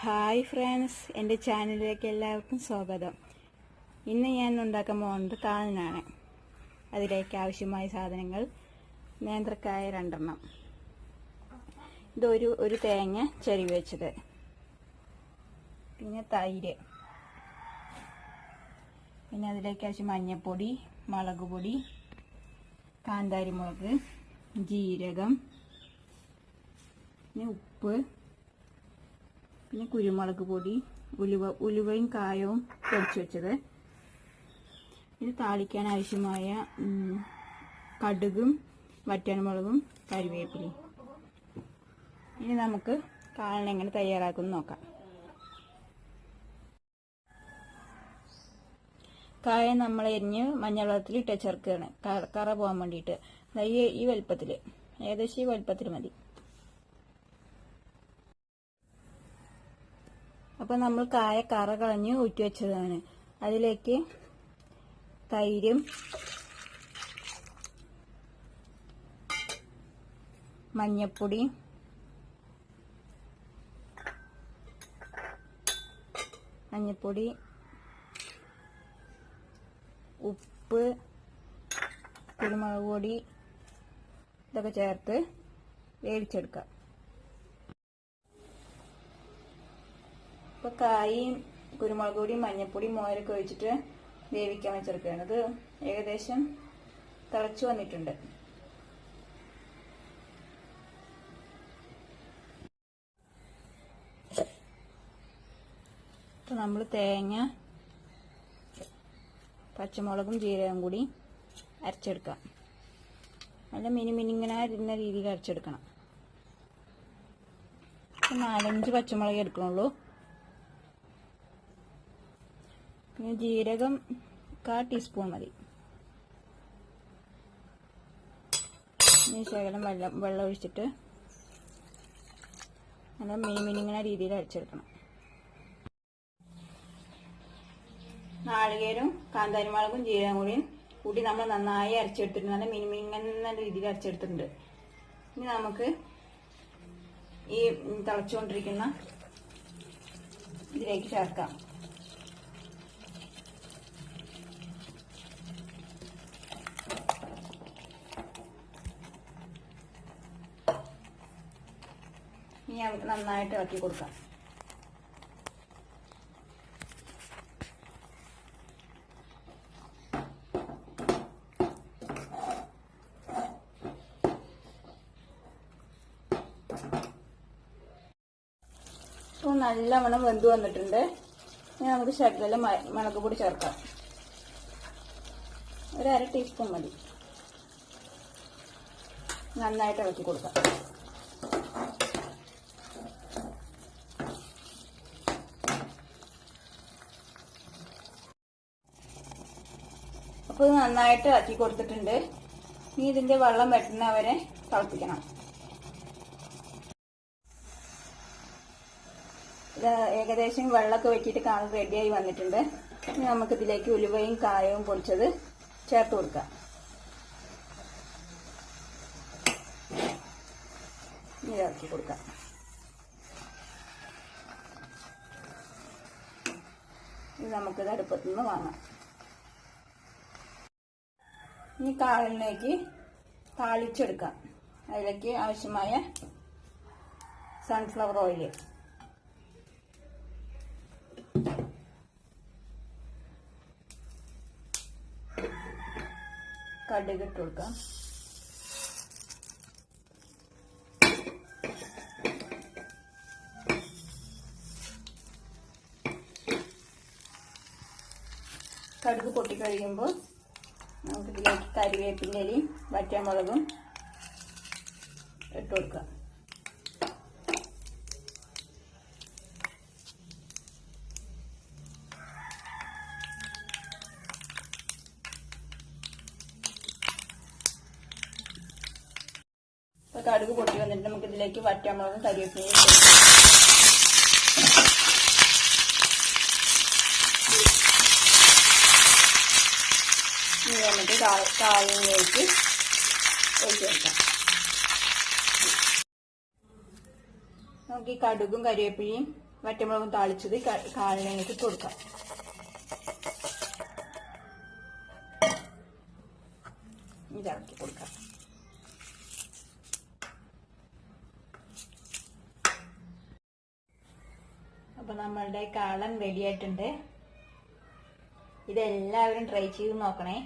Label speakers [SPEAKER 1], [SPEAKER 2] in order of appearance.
[SPEAKER 1] Hi friends എന്റെ ചാനലിലേക്ക് എല്ലാവർക്കും സ്വാഗതം. ഇന്ന് ഞാൻ ഉണ്ടാക്കാൻ പോകുന്നത് കാലിനാണ് അതിലേക്ക് ആവശ്യമായ സാധനങ്ങൾ നേന്ത്രക്കായ രണ്ടെണ്ണം. ഇതൊരു ഒരു തേങ്ങ ചെരുവ് വെച്ചത്. പിന്നെ തൈര്. പിന്നെ അതിലേക്ക് ആവശ്യം മഞ്ഞൾപ്പൊടി മുളക് പൊടി കാന്താരി മുളക് ജീരകം പിന്നെ ഉപ്പ്. പിന്നെ കുരുമുളക് പൊടി ഉലുവ ഉലുവയും കായവും പൊടിച്ചു വെച്ചത്. ഇത് താളിക്കാൻ ആവശ്യമായ കടുകും വറ്റൻമുളകും കറിവേപ്പിലയും. ഇനി നമുക്ക് കാളൻ എങ്ങനെ തയ്യാറാക്കുമെന്ന് നോക്കാം. കായ നമ്മൾ എരിഞ്ഞ് മഞ്ഞൾ വെള്ളത്തിൽ ഇട്ട് ചേർക്കുകയാണ് കറ പോകാൻ വേണ്ടിയിട്ട്. ഈ വലുപ്പത്തിൽ ഏകദേശം ഈ വലുപ്പത്തിൽ മതി. അപ്പൊ നമ്മൾ കായ കറ കളഞ്ഞ് ഊറ്റി വെച്ചതാണ്. അതിലേക്ക് തൈരും മഞ്ഞപ്പൊടി മഞ്ഞപ്പൊടി ഉപ്പ് കുരുമുളക് പൊടി ഇതൊക്കെ ചേർത്ത് വേവിച്ചെടുക്കാം. ഇപ്പൊ കായും കുരുമുളക് പൊടിയും മഞ്ഞപ്പൊടിയും മോരൊക്കെ ഒഴിച്ചിട്ട് വേവിക്കാൻ വെച്ചെടുക്കുകയാണ്. ഇത് ഏകദേശം തിളച്ചു വന്നിട്ടുണ്ട്. ഇപ്പൊ നമ്മൾ തേങ്ങ പച്ചമുളകും ജീരകം കൂടി അരച്ചെടുക്കാം. നല്ല മിനി മിനിങ്ങനെ ഇരുന്ന രീതിയിൽ അരച്ചെടുക്കണം. നാലഞ്ച് പച്ചമുളക് എടുക്കണുള്ളൂ പിന്നെ ജീരകം കാ ടീസ്പൂൺ മതി. ഇനി ശകലം വെള്ളം വെള്ളം ഒഴിച്ചിട്ട് നല്ല മിനി മീനിങ്ങനെ രീതിയിൽ അരച്ചെടുക്കണം. നാളികേരും കാന്താരിമുളകും ജീരകം കൂടിയും കൂട്ടി നമ്മൾ നന്നായി അരച്ചെടുത്തിട്ടുണ്ട്. നല്ല മിനി മിനിങ്ങനെ രീതിയിൽ അരച്ചെടുത്തിട്ടുണ്ട്. ഇനി നമുക്ക് ഈ തിളച്ചുകൊണ്ടിരിക്കുന്ന ഇതിലേക്ക് ചേർക്കാം. ഇനി നന്നായിട്ട് ഇളക്കി കൊടുക്കാം. നല്ലവണ്ണം വെന്ത് വന്നിട്ടുണ്ട്. ഇനി നമുക്ക് ശകലം മുളകുപൊടി മുളക് പൊടി ചേർക്കാം. ഒരു അര ടീസ്പൂൺ മതി. നന്നായിട്ട് ഇളക്കി കൊടുക്കാം. ഇത് നന്നായിട്ട് ഇളക്കി കൊടുത്തിട്ടുണ്ട്. ഇനി ഇതിന്റെ വെള്ളം വെട്ടുന്നവരെ തിളപ്പിക്കണം. ഇത് ഏകദേശം വെള്ളമൊക്കെ വെക്കിയിട്ട് കാണാൻ റെഡിയായി വന്നിട്ടുണ്ട്. ഇനി നമുക്ക് ഇതിലേക്ക് ഉലുവയും കായവും പൊടിച്ചത് ചേർത്ത് കൊടുക്കാം. ഇനി ഇറക്കി കൊടുക്കാം. ഇത് നമുക്ക് അടുപ്പത്തുനിന്ന് വാങ്ങാം. ഇനി കാളിലേക്ക് താളിച്ചെടുക്കാം. അതിലേക്ക് ആവശ്യമായ സൺഫ്ലവർ ഓയിൽ കടുക് ഇട്ട് കൊടുക്കാം. കടുക് പൊട്ടിക്കഴിയുമ്പോൾ ഇതിലേക്ക് കരിവേപ്പിന്റെ ഇലയും വറ്റമുളകും ഇട്ട് കൊടുക്കുക. കടുക് പൊട്ടി വന്നിട്ട് നമുക്ക് ഇതിലേക്ക് വറ്റമുളകും കരിവേപ്പിലയും ഇട്ട് കൊടുക്കാം. ഇനി നമുക്ക് കായയിലേക്ക് ഒഴിച്ച് വെക്കാം നമുക്ക് ഈ കടുകും കരിവേപ്പിലയും വറ്റമുളകും താളിച്ചത് ക- കാലിലേക്ക് ഇട്ട് കൊടുക്കാം. ഇതാക്കി കൊടുക്കാം. അപ്പൊ നമ്മളുടെ കാളൻ റെഡി ആയിട്ടുണ്ട്. ഇതെല്ലാവരും ട്രൈ ചെയ്ത് നോക്കണേ